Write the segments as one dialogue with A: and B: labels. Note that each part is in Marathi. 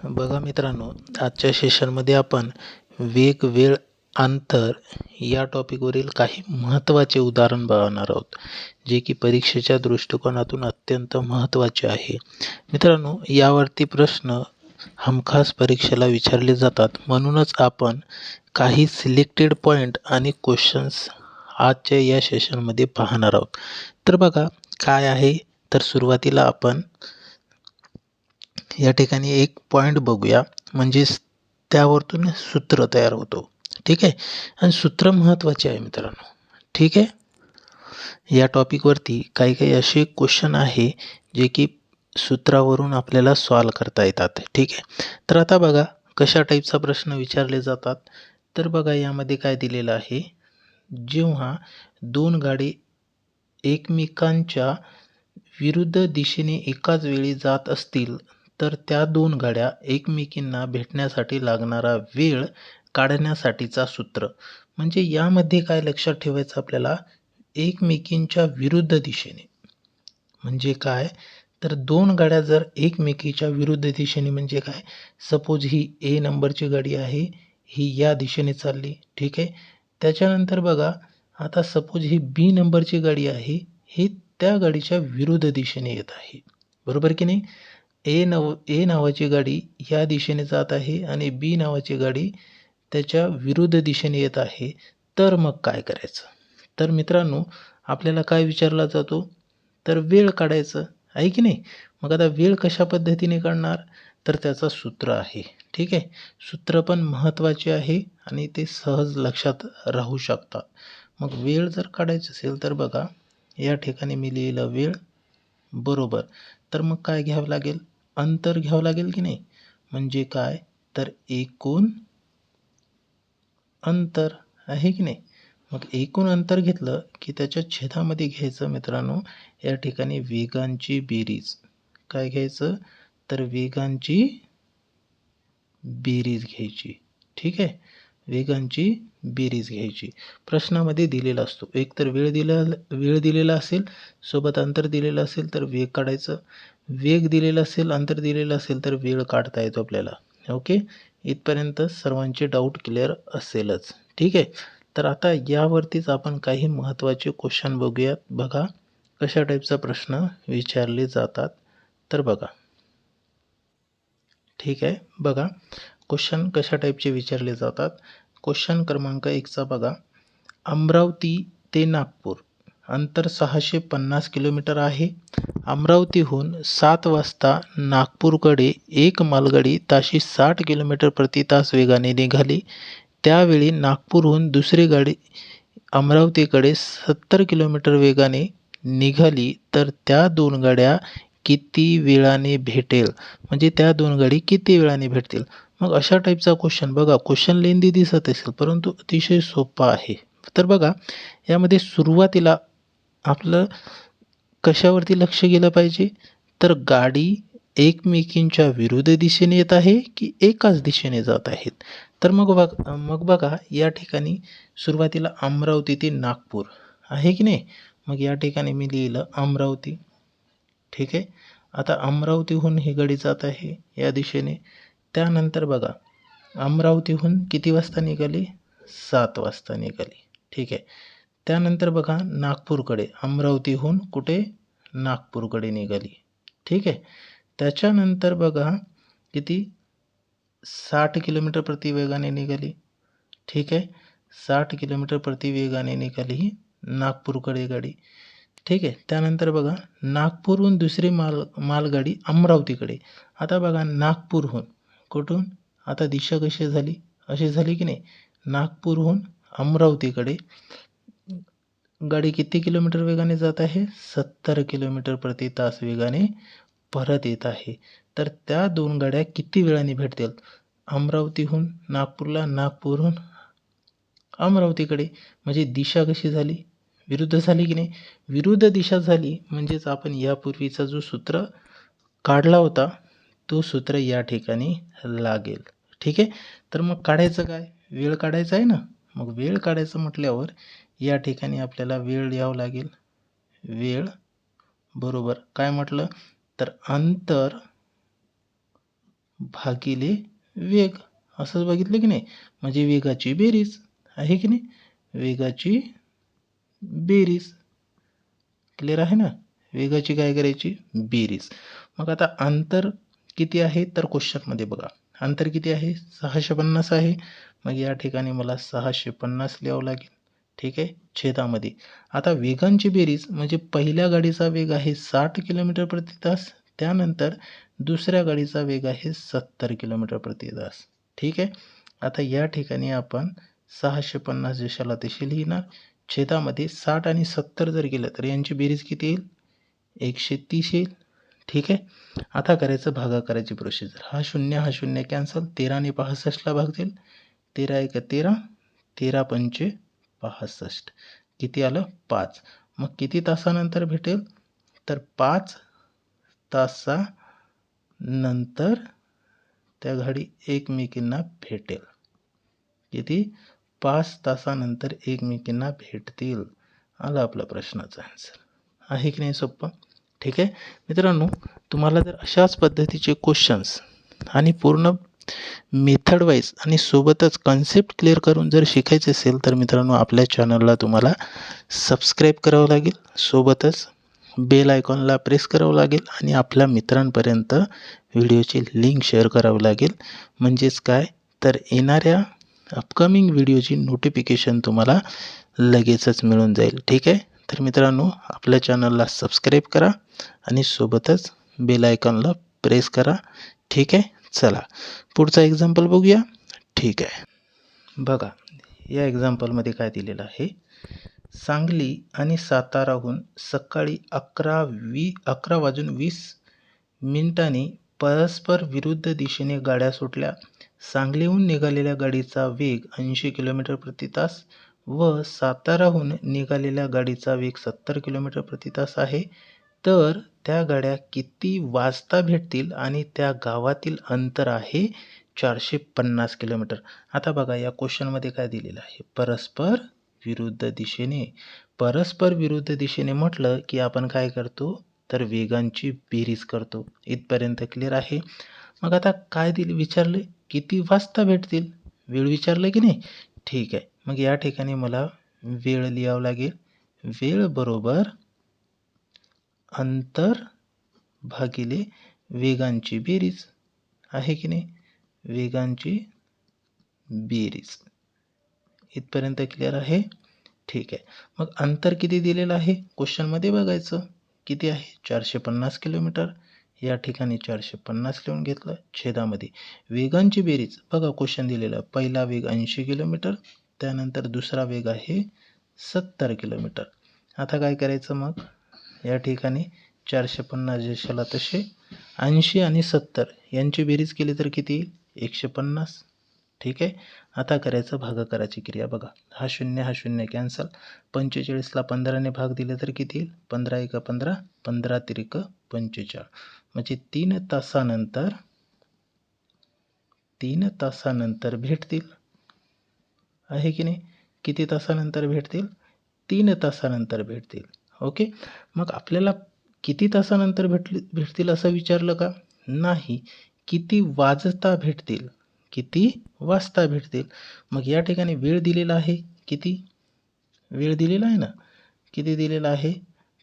A: बघा मित्रांनो आजच्या सेशनमध्ये आपण वेग वेळ अंतर या टॉपिकवरील काही महत्त्वाचे उदाहरण बघणार आहोत जे की परीक्षेच्या दृष्टिकोनातून अत्यंत महत्त्वाचे आहे. मित्रांनो यावरती प्रश्न हमखास परीक्षेला विचारले जातात. म्हणूनच आपण काही सिलेक्टेड पॉईंट आणि क्वेश्चन्स आजच्या या सेशनमध्ये पाहणार आहोत. तर बघा काय आहे? तर सुरुवातीला आपण या ठिकाणी एक पॉईंट बघूया. म्हणजेच त्यावरतून सूत्र तयार होतो. ठीक आहे? आणि सूत्र महत्त्वाचे आहे मित्रांनो. ठीक आहे? या टॉपिकवरती काही काही असे क्वेश्चन आहे जे की सूत्रावरून आपल्याला सॉल्व करता येतात. ठीक आहे? तर आता बघा कशा टाईपचा प्रश्न विचारले जातात? तर बघा यामध्ये काय दिलेलं आहे? जेव्हा दोन गाडी एकमेकांच्या विरुद्ध दिशेने एकाच वेळी जात असतील तर त्या दोन गाड्या एकमेकींना भेटण्यासाठी लागणारा वेळ काढण्यासाठीचा सूत्र. म्हणजे यामध्ये काय लक्षात ठेवायचं आपल्याला? एकमेकींच्या विरुद्ध दिशेने. म्हणजे काय? तर दोन गाड्या जर एकमेकीच्या विरुद्ध दिशेने म्हणजे काय? सपोज ही ए नंबरची गाडी आहे ही या दिशेने चालली. ठीक आहे? त्याच्यानंतर बघा आता सपोज ही बी नंबरची गाडी आहे ही त्या गाडीच्या विरुद्ध दिशेने येत आहे. बरोबर की नाही? ए नव ए नावाची गाडी या दिशेने जात आहे आणि बी नावाची गाडी त्याच्या विरुद्ध दिशेने येत आहे. तर मग काय करायचं? तर मित्रांनो आपल्याला काय विचारला जातो? तर वेळ काढायचं आहे की नाही? मग आता वेळ कशा पद्धतीने काढणार? तर त्याचं सूत्र आहे ठीक आहे? सूत्र पण महत्त्वाचे आहे आणि ते सहज लक्षात राहू शकतात. मग वेळ जर काढायचं असेल तर बघा या ठिकाणी मी लिहिलं वेळ बरोबर. तर मग काय घ्यावं लागेल? अंतर घ्यावं लागेल की नाही? म्हणजे काय? तर एकूण अंतर आहे की नाही? मग एकूण अंतर घेतलं की त्याच्या छेदामध्ये घ्यायचं मित्रांनो या ठिकाणी वेगांची बेरीज. काय घ्यायचं? तर वेगांची बेरीज घ्यायची. ठीक आहे? वेगांची बेरीज घ्यायची. प्रश्नामध्ये दिलेला असतो. एक तर वेळ दिला वेळ दिलेला असेल सोबत अंतर दिलेलं असेल तर वेग काढायचं. वेग दिलेला असेल अंतर दिलेलं असेल तर वेळ काढता येतो आपल्याला. ओके? इथपर्यंत सर्वांचे डाऊट क्लिअर असेलच. ठीक आहे? तर आता यावरतीच आपण काही महत्त्वाचे क्वेश्चन बघूयात. बघा कशा टाईपचा प्रश्न विचारले जातात? तर बघा. ठीक आहे? बघा. क्वेश्चन कशा टाईपचे विचारले जातात? क्वेश्चन क्रमांक एकचा बघा. अमरावती ते नागपूर. अंतर सहाशे पन्नास किलोमीटर आहे. अमरावतीहून सात वाजता नागपूरकडे एक मालगाडी ताशी साठ किलोमीटर प्रति तास वेगाने निघाली. त्यावेळी नागपूरहून दुसरी गाडी अमरावतीकडे सत्तर किलोमीटर वेगाने निघाली तर त्या दोन गाड्या किती वेळाने भेटेल? म्हणजे त्या दोन गाडी किती वेळाने भेटतील? मग अशा टाईपचा क्वेश्चन बघा क्वेश्चन लेंदी दिसत असेल परंतु अतिशय सोपा आहे. तर बघा यामध्ये सुरुवातीला आपलं कशावरती लक्ष गेलं पाहिजे? तर गाडी एकमेकींच्या विरुद्ध दिशेने येत आहे की एकाच दिशेने जात आहेत? तर मग बघ मग बघा या ठिकाणी सुरुवातीला अमरावती ते नागपूर. आहे की नाही? मग या ठिकाणी मी लिहिलं अमरावती. ठीक आहे? आता अमरावतीहून ही गाडी जात आहे या दिशेने. त्यानंतर बघा अमरावतीहून किती वाजता निघाली? सात वाजता निघाली. ठीक आहे. त्यानंतर बघा नागपूरकडे अमरावतीहून कुठे? नागपूरकडे निघाली. ठीक आहे. त्याच्यानंतर बघा किती? साठ किलोमीटर प्रति वेगाने निघाली. ठीक आहे. साठ किलोमीटर प्रति वेगाने निघाली ही नागपूरकडे गाडी. ठीक आहे. त्यानंतर बघा नागपूरहून दुसरी माल मालगाडी अमरावतीकडे. आता बघा नागपूरहून कुठून? आता दिशा कशी झाली? अशी झाली की नाही? नागपूरहून अमरावतीकडे. गाडी किती किलोमीटर वेगाने जात आहे? सत्तर किलोमीटर प्रति तास वेगाने परत येत आहे. तर त्या दोन गाड्या किती वेळाने भेटतील? अमरावतीहून नागपूरला नागपूरहून अमरावतीकडे. म्हणजे दिशा कशी झाली? विरुद्ध झाली की नाही? विरुद्ध दिशा झाली म्हणजेच आपण यापूर्वीचा जो सूत्र काढला होता तो सूत्र या ठिकाणी लागेल. ठीक आहे? तर मग काढायचं काय? वेळ काढायचा आहे ना? मग वेळ काढायचं म्हटल्यावर या ठिकाणी आपल्याला वेळ द्यावं लागेल. वेळ बरोबर काय म्हटलं? तर अंतर भागिले वेग. असंच बघितलं की नाही? म्हणजे वेगाची बेरीज. आहे की नाही? वेगाची बेरीज. क्लिअर आहे ना? वेगाची काय करायची? बेरीज. मग आता अंतर किती आहे तर क्वेश्चनमध्ये बघा. अंतर किती आहे? सहाशे पन्नास आहे. मग या ठिकाणी मला सहाशे पन्नास लिहावं लागेल. ठीक आहे? छेदामध्ये. आता वेगांची बेरीज म्हणजे पहिल्या गाडीचा वेग आहे साठ किलोमीटर प्रति तास. त्यानंतर दुसऱ्या गाडीचा वेग आहे सत्तर किलोमीटर प्रति तास. ठीक आहे? आता या ठिकाणी आपण सहाशे पन्नास जशाला तशी लिहिणार छेदामध्ये साठ आणि सत्तर जर गेलं तर यांची बेरीज किती येईल? एकशे तीस येईल. ठीक आहे? आता करायचं भागाकाराची प्रोसिजर हा शून्य हा शून्य कॅन्सल तेराने पासष्टला भाग देईल. तेरा एक तेरा तेरा पंचे पासष्ट. किती आलं? पाच. मग किती तासानंतर भेटेल? तर पाच तासानंतर त्या गाडी एकमेकींना भेटेल. किती? पाच तासानंतर एकमेकींना भेटतील. आला आपला प्रश्नाचा आन्सर आहे की नाही सोप्पं? ठीक आहे? मित्रांनो तुम्हाला जर अशाच पद्धतीचे क्वेश्चन्स आणि पूर्ण मेथड वाईज आणि सोबतच कन्सेप्ट क्लिअर करून जर शिकायचे असेल तर मित्रांनो आपल्या चॅनलला तुम्हाला सबस्क्राईब करावं लागेल. सोबतच बेल आयकॉनला प्रेस करावं लागेल आणि आपल्या मित्रांपर्यंत व्हिडिओची लिंक शेअर करावं लागेल. म्हणजेच काय? तर येणाऱ्या अपकमिंग व्हिडिओची नोटिफिकेशन तुम्हाला लगेचच मिळून जाईल. ठीक आहे? तर मित्रांनो आपल्या चॅनलला सबस्क्राईब करा आणि सोबतच बेल आयकॉनला प्रेस करा. ठीक आहे? चला. पुढचा एक्झाम्पल बघूया. ठीक आहे. बघा या एक्झाम्पलमध्ये काय दिलेलं आहे? सांगली आणि साताराहून सकाळी अकरा वी अकरा वाजून वीस मिनिटांनी परस्पर विरुद्ध दिशेने गाड्या सुटल्या. सांगलीहून निघालेल्या गाडीचा वेग ऐंशी किलोमीटर प्रति तास व साताराहून निघालेल्या गाडीचा वेग सत्तर किलोमीटर प्रति तास आहे. तर त्या गाड्या किती वाजता भेटतील आणि त्या गावातील अंतर आहे चारशे पन्नास किलोमीटर? आता बघा या क्वेश्चनमध्ये काय दिलेलं आहे? परस्पर विरुद्ध दिशेने. परस्पर विरुद्ध दिशेने म्हटलं की आपण काय करतो? तर वेगांची बेरीज करतो. इथपर्यंत क्लिअर आहे. मग आता काय दिले विचारले? किती वाजता भेटतील? वेळ विचारलं की नाही? ठीक आहे. मग या ठिकाणी मला वेळ लिहावं लागेल. वेळ बरोबर अंतर भागिले वेगांची बेरीज आहे की नाही? वेगांची बेरीज. इथपर्यंत क्लिअर आहे? ठीक आहे. मग अंतर किती दिलेलं आहे? क्वेश्चनमध्ये बघायचं. किती आहे? चारशे पन्नास किलोमीटर. या ठिकाणी चारशे पन्नास लिहून घेतलं. छेदामध्ये. वेगांची बेरीज. बघा क्वेश्चन दिलेलं. पहिला वेग ऐंशी किलोमीटर. त्यानंतर दुसरा वेग आहे सत्तर किलोमीटर. आता काय करायचं मग? या ठिकाणी चारशे पन्नास जशाला तसे ऐंशी आणि सत्तर यांची बेरीज केली तर किती एकशे पन्नास. ठीक आहे? आता करायचं भागाकाराची क्रिया बघा. हा शून्य हा शून्य कॅन्सल पंचेचाळीसला पंधराने भाग दिले तर किती येईल? पंधरा एक पंधरा. पंधरा तिरिक पंचेचाळीस म्हणजे तीन तासानंतर तीन तासानंतर भेटतील. आहे की नाही? किती तासानंतर भेटतील? तीन तासानंतर भेटतील. ओके? मग आपल्याला किती तासानंतर भेटली भेटतील असं विचारलं का? नाही. किती वाजता भेटतील? किती वाजता भेटतील? मग या ठिकाणी वेळ दिलेला आहे. किती? वेळ दिलेला आहे ना? किती दिलेला आहे?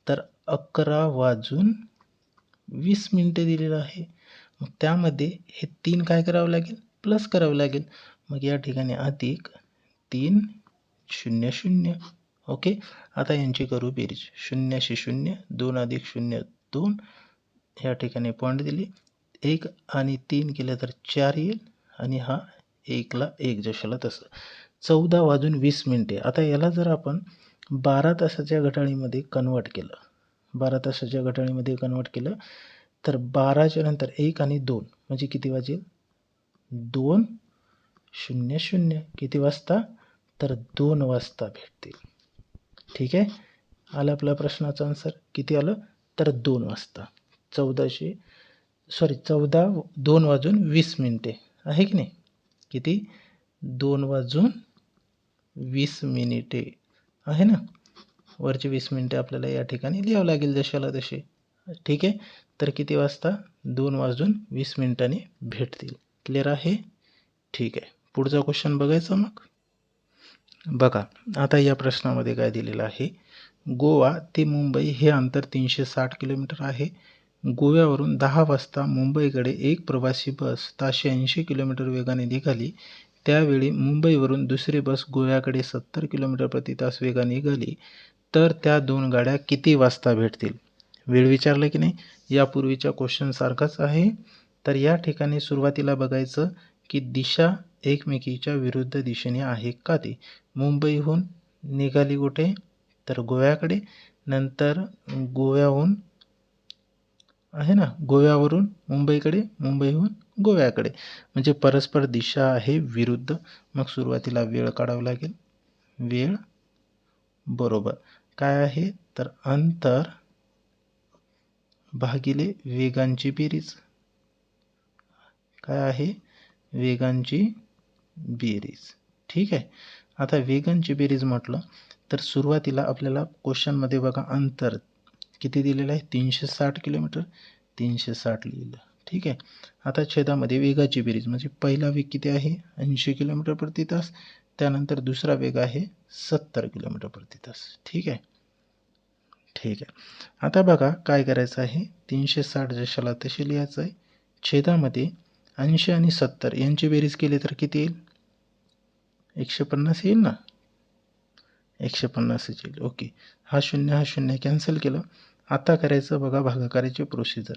A: तर अकरा वाजून वीस मिनटे दिलेलं आहे. मग त्यामध्ये हे तीन काय करावं लागेल? प्लस करावं लागेल. मग या ठिकाणी अधिक तीन शून्य शून्य. ओके आता यांची करू बेरीज. शून्यशे शून्य दोन अधिक शून्य दोन. ह्या ठिकाणी पॉईंट दिली. एक आणि तीन केलं तर चार येईल. आणि हा एकला एक जशाला तसं. चौदा वाजून वीस मिनटे. आता याला जर आपण बारा तासाच्या घटाळीमध्ये कन्वर्ट केलं. बारा तासाच्या घटाळीमध्ये कन्वर्ट केलं तर बाराच्या नंतर एक आणि दोन. म्हणजे किती वाजेल? दोन शून्य शून्य. किती वाजता? तर दोन वाजता भेटतील. ठीक आहे? आलं आपल्या प्रश्नाचं आन्सर किती आलं? तर दोन वाजता. चौदाशे सॉरी चौदा दोन वाजून वीस मिनिटे. आहे की नाही? किती? दोन वाजून वीस मिनिटे. आहे ना? वरचे वीस मिनिटे आपल्याला या ठिकाणी लिहावं लागेल जशाला तसे. ठीक आहे? तर किती वाजता? दोन वाजून वीस मिनिटांनी भेटतील. क्लिअर आहे? ठीक आहे. पुढचा क्वेश्चन बघायचा मग. बघा आता या प्रश्नामध्ये काय दिलेलं आहे? गोवा ते मुंबई हे अंतर तीनशे साठ किलोमीटर आहे. गोव्यावरून दहा वाजता मुंबईकडे एक प्रवासी बस ताशे ऐंशी किलोमीटर वेगाने निघाली. त्यावेळी मुंबईवरून दुसरी बस गोव्याकडे सत्तर किलोमीटर प्रति तास वेगाने निघाली. तर त्या दोन गाड्या किती वाजता भेटतील? वेळ विचारलं की नाही? यापूर्वीच्या क्वेश्चनसारखाच आहे. तर या ठिकाणी सुरुवातीला बघायचं की दिशा एकमेकीच्या विरुद्ध दिशेने आहे का ते? मुंबईहून निघाली कुठे? तर गोव्याकडे. नंतर गोव्याहून आहे ना? गोव्यावरून मुंबईकडे मुंबईहून गोव्याकडे. म्हणजे परस्पर दिशा आहे विरुद्ध. मग सुरुवातीला वेळ काढावा लागेल. वेळ? बरोबर. काय आहे? तर अंतर भागिले वेगांची बेरीज. काय आहे? वेगांची बेरीज. ठीक आहे? आता वेगांची बेरीज म्हटलं तर सुरुवातीला आपल्याला क्वेश्चनमध्ये बघा अंतर किती दिलेलं आहे? तीनशे साठ किलोमीटर. तीनशे साठ लिहिलं. ठीक आहे? आता छेदामध्ये वेगाची बेरीज म्हणजे पहिला वेग किती आहे? ऐंशी किलोमीटर प्रति तास. त्यानंतर दुसरा वेग आहे सत्तर किलोमीटर प्रति तास. ठीक आहे? ठीक आहे. आता बघा काय करायचं आहे? तीनशे साठ जशाला तसे लिहायचं आहे. छेदामध्ये ऐंशी आणि सत्तर यांची बेरीज केली तर किती येईल? एकशे पन्नास येईल ना? एकशे पन्नासच येईल. ओके. हा शून्य हा शून्य कॅन्सल केलं. आता करायचं बघा भागाकाराची प्रोसिजर.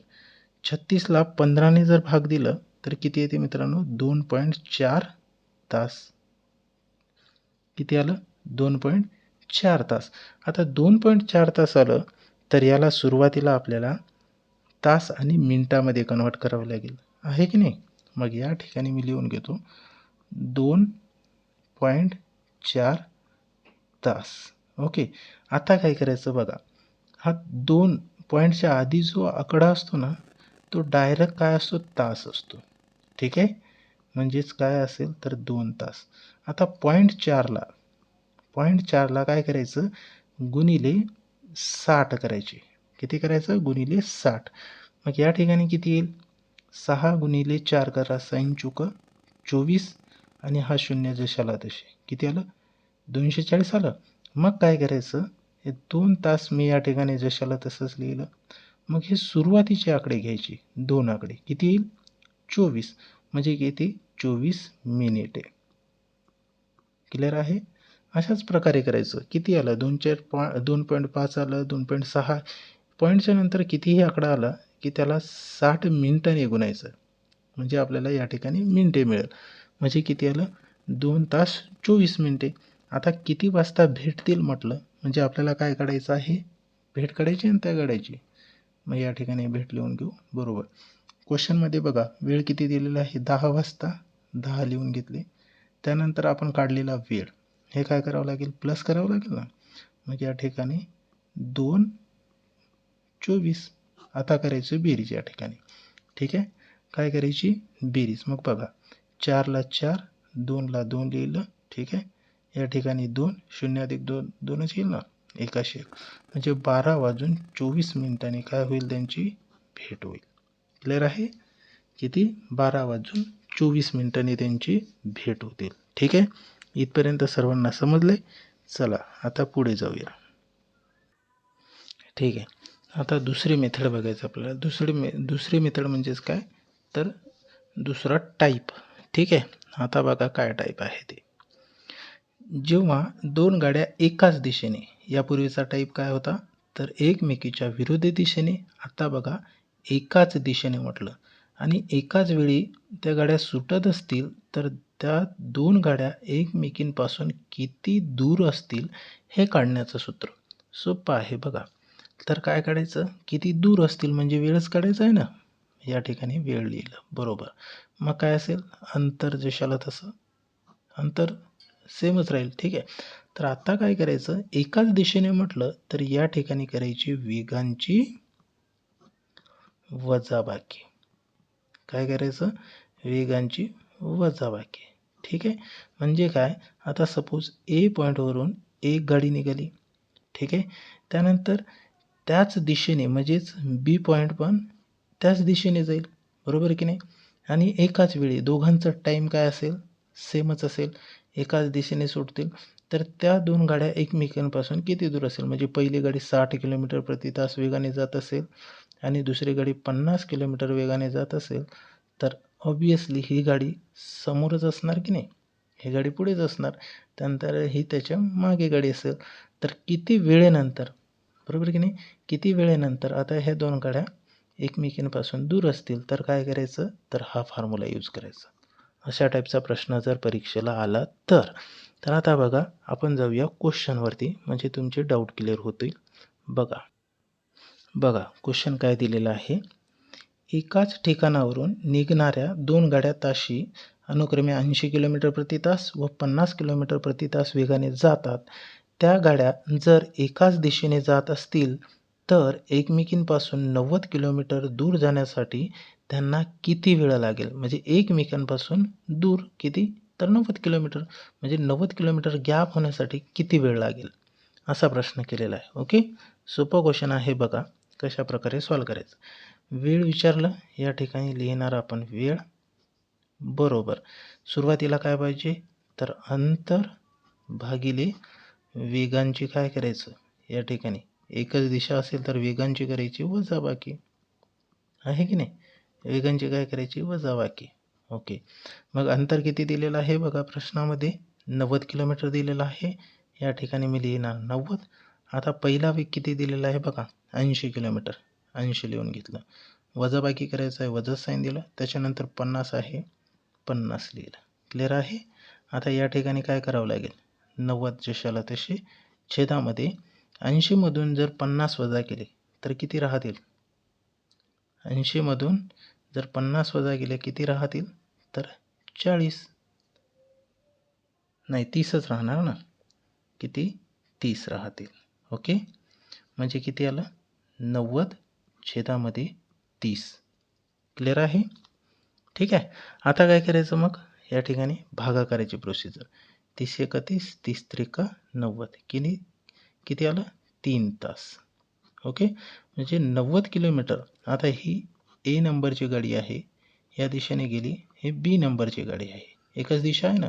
A: छत्तीसला पंधराने जर भाग दिलं तर किती येते मित्रांनो? दोन पॉईंट चार तास. किती आलं? दोन पॉईंट चार तास. आता दोन पॉईंट चार तास आलं तर याला सुरुवातीला आपल्याला तास आणि मिनटामध्ये कन्वर्ट करावं लागेल. आहे की नाही? मग या ठिकाणी मी लिहून घेतो. दोन पॉईंट चार तास. ओके. आता काय करायचं बघा. हा दोन पॉईंटच्या आधी जो आकडा असतो ना तो डायरेक्ट काय असतो? तास असतो. ठीक आहे? म्हणजेच काय असेल तर दोन तास. आता पॉईंट चारला पॉईंट चारला काय करायचं? गुणिले साठ करायचे. किती करायचं? गुणिले साठ. मग या ठिकाणी किती येईल? सहा गुणिले चार करा साईन चुक चोवीस आणि हा शून्य जशाला तसे किती आलं? दोनशे चाळीस आलं. मग काय करायचं? हे दोन तास मी या ठिकाणी जशाला तसंच लिहिलं. मग हे सुरुवातीचे आकडे घ्यायचे. दोन आकडे. किती येईल? चोवीस. म्हणजे किती? चोवीस मिनिटे. क्लिअर आहे? अशाच प्रकारे करायचं. किती आलं? दोन चार पॉ दोन पॉईंट पाच आलं दोन पॉईंट सहा. पॉईंटच्या नंतर कितीही आकडा आला की त्याला साठ मिनटाने गुणायचं म्हणजे आपल्याला या ठिकाणी मिनटे मिळेल. म्हणजे किती आलं? दोन तास चोवीस मिनटे. आता किती वाजता भेटतील म्हटलं? म्हणजे आपल्याला काय काढायचं आहे? भेट काढायची आणि त्या काढायची. मग या ठिकाणी भेट लिहून घेऊ. बरोबर. क्वेश्चनमध्ये बघा. वेळ किती दिलेला आहे? दहा वाजता. दहा लिहून घेतले. त्यानंतर आपण काढलेला वेळ. हे काय करावं लागेल? प्लस करावं लागेल ना? मग या ठिकाणी दोन चोवीस आता करायचं बेरीज या ठिकाणी. ठीक आहे? काय करायची? बेरीज. मग बघा चारला चार दोनला दोन लिहिलं ठीक आहे? या ठिकाणी दोन शून्य अधिक दोन दोनच येईल ना? एकाशे एक. म्हणजे बारा वाजून चोवीस मिनिटांनी काय होईल त्यांची? भेट होईल. क्लिअर आहे? किती? बारा वाजून चोवीस मिनिटांनी त्यांची भेट होतील. ठीक आहे? इथपर्यंत सर्वांना समजले चला आता पुढे जाऊया. ठीक आहे. आता दुसरी मेथड बघायचं आपल्याला. दुसरी मे दुसरी मेथड म्हणजेच काय? तर दुसरा टाईप ठीक आहे? आता बघा काय टाईप आहे ते. जेव्हा दोन गाड्या एकाच दिशेने यापूर्वीचा टाईप काय होता? तर एकमेकीच्या विरुद्ध दिशेने आता बघा एकाच दिशेने म्हटलं. आणि एकाच वेळी त्या गाड्या सुटत असतील तर त्या दोन गाड्या एकमेकींपासून किती दूर असतील हे काढण्याचं सूत्र. सोपं आहे बघा. तर काय काढायचं? किती दूर असतील म्हणजे वेळच काढायचा आहे ना? या ठिकाणी वेळ लिहिलं. बरोबर. मग काय असेल? अंतर जशाला तसं. अंतर सेमच राहील. ठीक आहे. तर आता काय करायचं? एकाच दिशेने म्हटलं तर या ठिकाणी करायची वेगांची वजाबाकी. काय करायचं? वेगांची वजाबाकी. ठीक आहे? म्हणजे काय? आता सपोज ए पॉईंटवरून एक गाडी निघाली. ठीक आहे? त्यानंतर त्याच दिशेने म्हणजेच बी पॉईंट पण त्याच दिशेने जाईल. बरोबर की नाही? आणि एकाच वेळी दोघांचा टाईम काय असेल? सेमच असेल. एकाच दिशेने सुटतील. तर त्या दोन गाड्या एकमेकांपासून किती दूर असेल? म्हणजे पहिली गाडी साठ किलोमीटर प्रति तास वेगाने जात असेल आणि दुसरी गाडी पन्नास किलोमीटर वेगाने जात असेल तर ऑब्वियसली ही गाडी समोरच असणार की नाही? ही गाडी पुढेच असणार. त्यानंतर ही त्याच्यामागे गाडी असेल. तर किती वेळेनंतर बरोबर की नाही? किती वेळेनंतर आता ह्या दोन गाड्या एकमेकींपासून दूर असतील तर काय करायचं? तर हा फॉर्म्युला यूज करायचा. अशा टाईपचा प्रश्न जर परीक्षेला आला तर तर आता बघा आपण जाऊया क्वेश्चनवरती म्हणजे तुमचे डाऊट क्लिअर होतील. बघा. बघा क्वेश्चन काय दिलेलं आहे? एकाच ठिकाणावरून निघणाऱ्या दोन गाड्या ताशी अनुक्रमे ऐंशी किलोमीटर प्रति तास व पन्नास किलोमीटर प्रति तास वेगाने जातात. त्या गाड्या जर एकाच दिशेने जात असतील तर एकमेकींपासून नव्वद किलोमीटर दूर जाण्यासाठी त्यांना किती वेळ लागेल? म्हणजे एकमेकांपासून दूर किती? तर नव्वद किलोमीटर. म्हणजे नव्वद किलोमीटर गॅप होण्यासाठी किती वेळ लागेल? असा प्रश्न केलेला आहे. ओके सोपं क्वेश्चन आहे बघा. कशा प्रकारे सॉल्व करायचं? वेळ विचारलं. या ठिकाणी लिहिणार आपण वेळ. बरोबर. सुरुवातीला काय पाहिजे? तर अंतर भागिले वेगांची काय करायचं? या ठिकाणी. एकच दिशा असेल तर वेगांची करायची वजाबाकी आहे की नाही? वेगांची काय करायची? वजाबाकी ओके. मग अंतर किती दिलेलं आहे बघा प्रश्नामध्ये? नव्वद किलोमीटर दिलेलं आहे. या ठिकाणी मी लिहिणार नव्वद. आता पहिला वेग किती दिलेला आहे बघा? ऐंशी किलोमीटर. ऐंशी लिहून घेतलं. वजाबाकी करायचं आहे. वजा साईन दिलं. त्याच्यानंतर पन्नास आहे. पन्नास लिहिलं. क्लिअर आहे? आता या ठिकाणी काय करावं लागेल? नव्वद जशाला तसे छेदामध्ये ऐंशीमधून जर पन्नास वजा केले तर किती राहतील? ऐंशीमधून जर पन्नास वजा केले किती राहतील? तर चाळीस. नाही तीसच राहणार ना? किती? तीस राहतील. ओके? म्हणजे किती आलं? नव्वद छेदामध्ये तीस. क्लिअर आहे? ठीक आहे. आता काय करायचं मग? या ठिकाणी भागाकाराची प्रोसिजर तीस एकतीस तीस त्रिका नव्वद. किती किती आलं? तीन तास. ओके? म्हणजे नव्वद किलोमीटर. आता ही ए नंबरची गाडी आहे. या दिशेने गेली. हे बी नंबरची गाडी आहे. एकच दिशा आहे ना?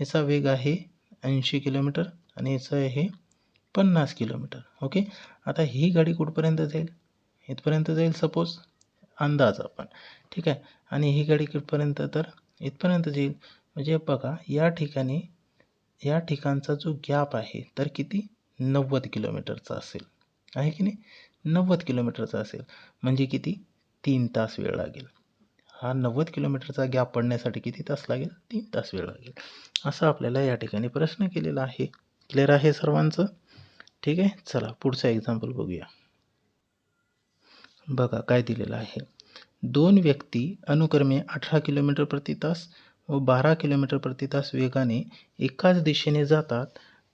A: याचा वेग आहे ऐंशी किलोमीटर आणि याचं आहे पन्नास किलोमीटर. ओके? आता ही गाडी कुठपर्यंत जाईल? इथपर्यंत जाईल सपोज अंदाज आपण. ठीक आहे? आणि ही गाडी कुठपर्यंत तर इथपर्यंत जाईल. म्हणजे बघा या ठिकाणी या ठिकाणचा जो गॅप आहे तर किती? नव्वद किलोमीटरचा असेल. आहे की नाही? नव्वद किलोमीटरचा असेल. म्हणजे किती? तीन तास वेळ लागेल. हा नव्वद किलोमीटरचा गॅप पडण्यासाठी किती तास लागेल? तीन तास वेळ लागेल. असं आपल्याला या ठिकाणी प्रश्न केलेला आहे. क्लिअर आहे सर्वांचं? ठीक आहे? चला पुढचा एक्झाम्पल बघूया. बघा काय दिलेलं आहे. दोन व्यक्ती अनुक्रमे अठरा किलोमीटर प्रति तास बारा किलोमीटर प्रति तास वेगाने एकाच दिशेने जातात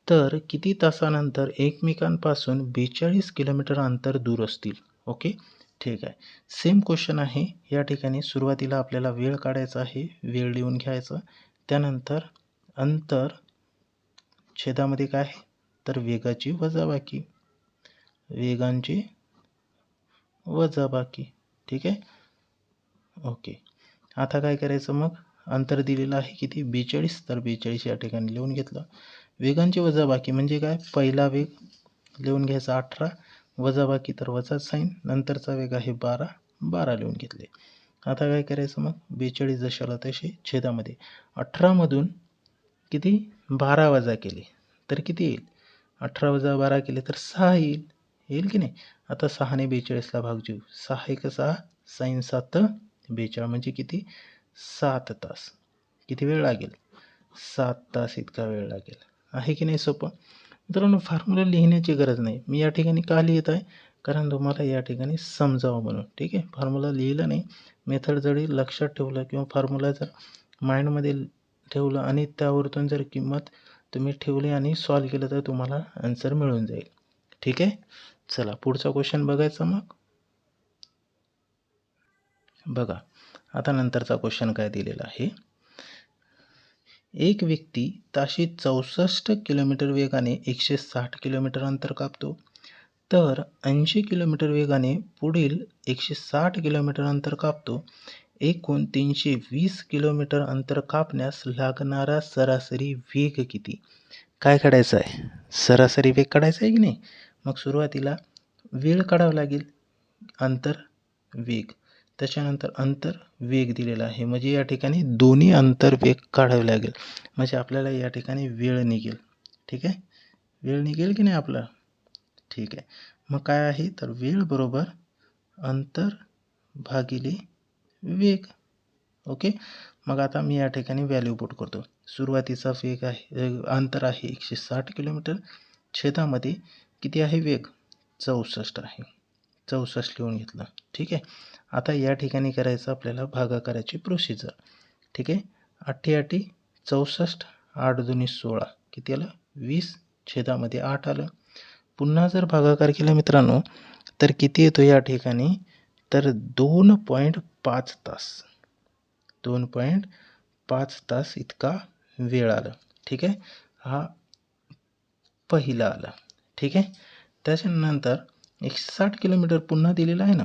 A: तर किती तासानंतर एकमेकांपासून बेचाळीस किलोमीटर अंतर दूर असतील? ओके? ठीक आहे. सेम क्वेश्चन आहे. या ठिकाणी सुरुवातीला आपल्याला वेळ काढायचा आहे. वेळ लिहून घ्यायचा. त्यानंतर अंतर छेदामध्ये काय आहे? तर वेगाची वजाबाकी. वेगांची वजाबाकी. ठीक आहे? ओके. आता काय करायचं मग? अंतर दिलेलं आहे किती बेचाळीस तर बेचाळीस या ठिकाणी लिहून घेतलं. वेगांची वजाबाकी म्हणजे काय? पहिला वेग लिहून घ्यायचा अठरा वजाबाकी तर वजा साईन नंतरचा वेग आहे बारा बारा लिहून घेतले. आता काय करायचं मग? बेचाळीस जशाला तसे छेदामध्ये. अठरामधून किती? बारा वजा केले तर किती येईल? अठरा वजा बारा केले तर सहा येईल. येईल की नाही? आता सहाने बेचाळीसला भाग घेऊ सहा एक सहा साईन सात बेचाळ म्हणजे किती? सात तास. किती वेळ लागेल? सात तास इतका वेळ लागेल. आहे की नाही सोपं? मित्रांनो फॉर्म्युला लिहिण्याची गरज नाही. मी या ठिकाणी का लिहित आहे? कारण तुम्हाला या ठिकाणी समजावं म्हणून. ठीक आहे? फॉर्म्युला लिहिलं नाही. मेथड जरी लक्षात ठेवलं किंवा फॉर्म्युला जर माइंडमध्ये ठेवलं आणि त्यावरतून जर किंमत तुम्ही ठेवली आणि सॉल्व केलं तर तुम्हाला आन्सर मिळून जाईल. ठीक आहे? चला पुढचा क्वेश्चन बघायचा मग. बघा. आता नंतरचा क्वेश्चन काय दिलेला आहे? एक व्यक्ती ताशी चौसष्ट किलोमीटर वेगाने एकशे साठ किलोमीटर अंतर कापतो. तर ऐंशी किलोमीटर वेगाने पुढील एकशे साठ किलोमीटर अंतर कापतो. एकूण तीनशे वीस किलोमीटर अंतर कापण्यास लागणारा सरासरी वेग किती? काय काढायचं आहे? सरासरी वेग काढायचा आहे की नाही? मग सुरुवातीला वेळ काढावा लागेल. अंतर वेग. त्याच्यानंतर अंतर वेग दिलेला आहे. म्हणजे या ठिकाणी दोन्ही अंतर वेग काढावे लागेल. म्हणजे आपल्याला या ठिकाणी वेळ निघेल. ठीक आहे? वेळ निघेल की नाही आपला? ठीक आहे. मग काय आहे? तर वेळ बरोबर अंतर भागिले वेग. ओके? मग आता मी या ठिकाणी व्हॅल्यू पुट करतो. सुरुवातीचा वेग आहे अंतर आहे एकशे साठ किलोमीटर. छेदामध्ये किती आहे वेग? चौसष्ट आहे. चौसष्ट लिहून घेतलं. ठीक आहे? आता या ठिकाणी करायचं आपल्याला भागाकाराची प्रोसिजर ठीक आहे? अठ्ठी आठी चौसष्ट आठ दोन्ही सोळा. किती आलं वीस छेदामध्ये आठ आलं. पुन्हा जर भागाकार केला मित्रांनो तर किती येतो या ठिकाणी? तर दोन पॉईंट पाच तास. दोन पॉईंट पाच तास इतका वेळ आला. ठीक आहे? हा पहिला आला. ठीक आहे? त्याच्यानंतर एकशे साठ किलोमीटर पुन्हा दिलेला आहे ना?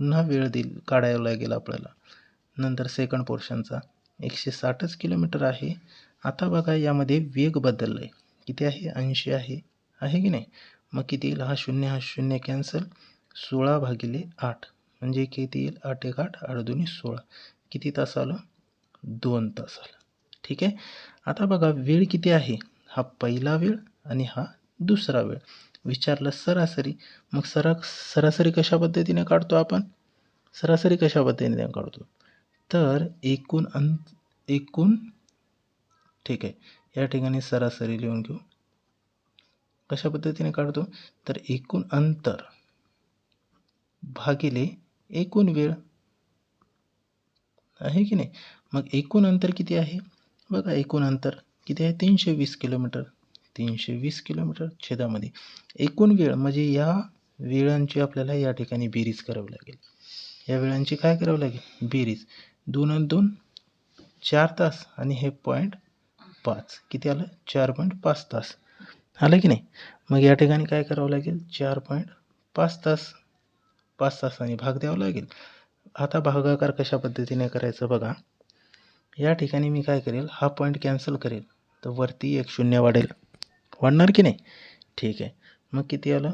A: पुन्हा वेळ दिल काढायला लागेल आपल्याला. नंतर सेकंड पोर्शनचा एकशे साठच किलोमीटर आहे. आता बघा यामध्ये वेग बदलला आहे किती आहे? ऐंशी आहे. आहे की नाही? मग किती येईल? हा शून्य हा शून्य कॅन्सल सोळा भागिले आठ. म्हणजे किती येईल? आठ एक आठ आठ दोन्ही सोळा. किती तास आलं? दोन तास आलं. ठीक आहे? आता बघा वेळ किती आहे? हा पहिला वेळ आणि हा दुसरा वेळ. विचारलं सरासरी. मग सरा सरासरी कशा पद्धतीने काढतो आपण? सरासरी कशा पद्धतीने काढतो? तर एकूण अं एकूण ठीक आहे या ठिकाणी सरासरी लिहून घेऊ. कशा पद्धतीने काढतो? तर एकूण अंतर भागिले एकूण वेळ. आहे की नाही? मग एकूण अंतर किती आहे? बघा एकूण अंतर किती आहे? तीनशे वीस किलोमीटर. तीनशे वीस किलोमीटर छेदामध्ये. एकूण वेळ म्हणजे या वेळांची आपल्याला या ठिकाणी बेरीज करावी लागेल. या वेळांची काय करावं लागेल? बेरीज. दोन आणि दोन चार तास आणि हे पॉईंट पाच. किती आलं? चार पॉईंट पाच तास. आलं की नाही? मग या ठिकाणी काय करावं लागेल? चार पॉईंट पाच तास. पाच तासाने भाग द्यावा लागेल. आता भागाकार कशा पद्धतीने करायचं बघा. या ठिकाणी मी काय करेल? हा पॉईंट कॅन्सल करेल. तर वरती एक शून्य वाढेल. वाढणार की नाही? ठीक आहे. मग किती आलं?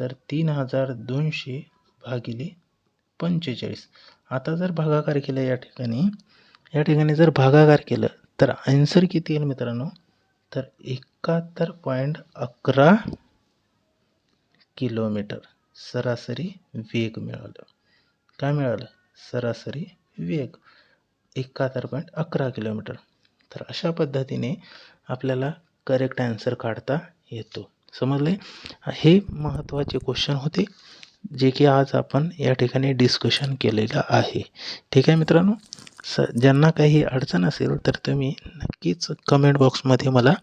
A: तर तीन हजार दोनशे भागिले पंचेचाळीस. आता जर भागाकार केला या ठिकाणी या ठिकाणी जर भागाकार केलं तर आन्सर किती येईल मित्रांनो? तर एकाहत्तर पॉईंट अकरा किलोमीटर सरासरी वेग मिळालं. काय मिळालं? सरासरी वेग. एकाहत्तर पॉईंट अकरा किलोमीटर. तर अशा पद्धतीने आपल्याला करेक्ट आन्सर काढता येतो. समजले? हे महत्त्वाचे क्वेश्चन होते जे की आज आपण या ठिकाणी डिस्कशन केलेलं आहे. ठीक आहे मित्रांनो? स ज्यांना काही अडचण असेल तर तुम्ही नक्कीच कमेंट बॉक्समध्ये मला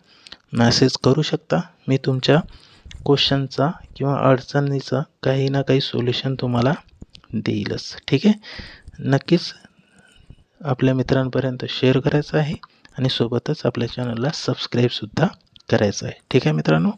A: मॅसेज करू शकता. मी तुमच्या क्वेश्चनचा किंवा अडचणीचा काही ना काही सोल्युशन तुम्हाला देईलच. ठीक आहे? नक्कीच आपल्या मित्रांपर्यंत शेअर करायचं आहे. आणि सोबतच आपल्या चॅनलला सबस्क्राईबसुद्धा करायचं आहे. ठीक आहे मित्रांनो?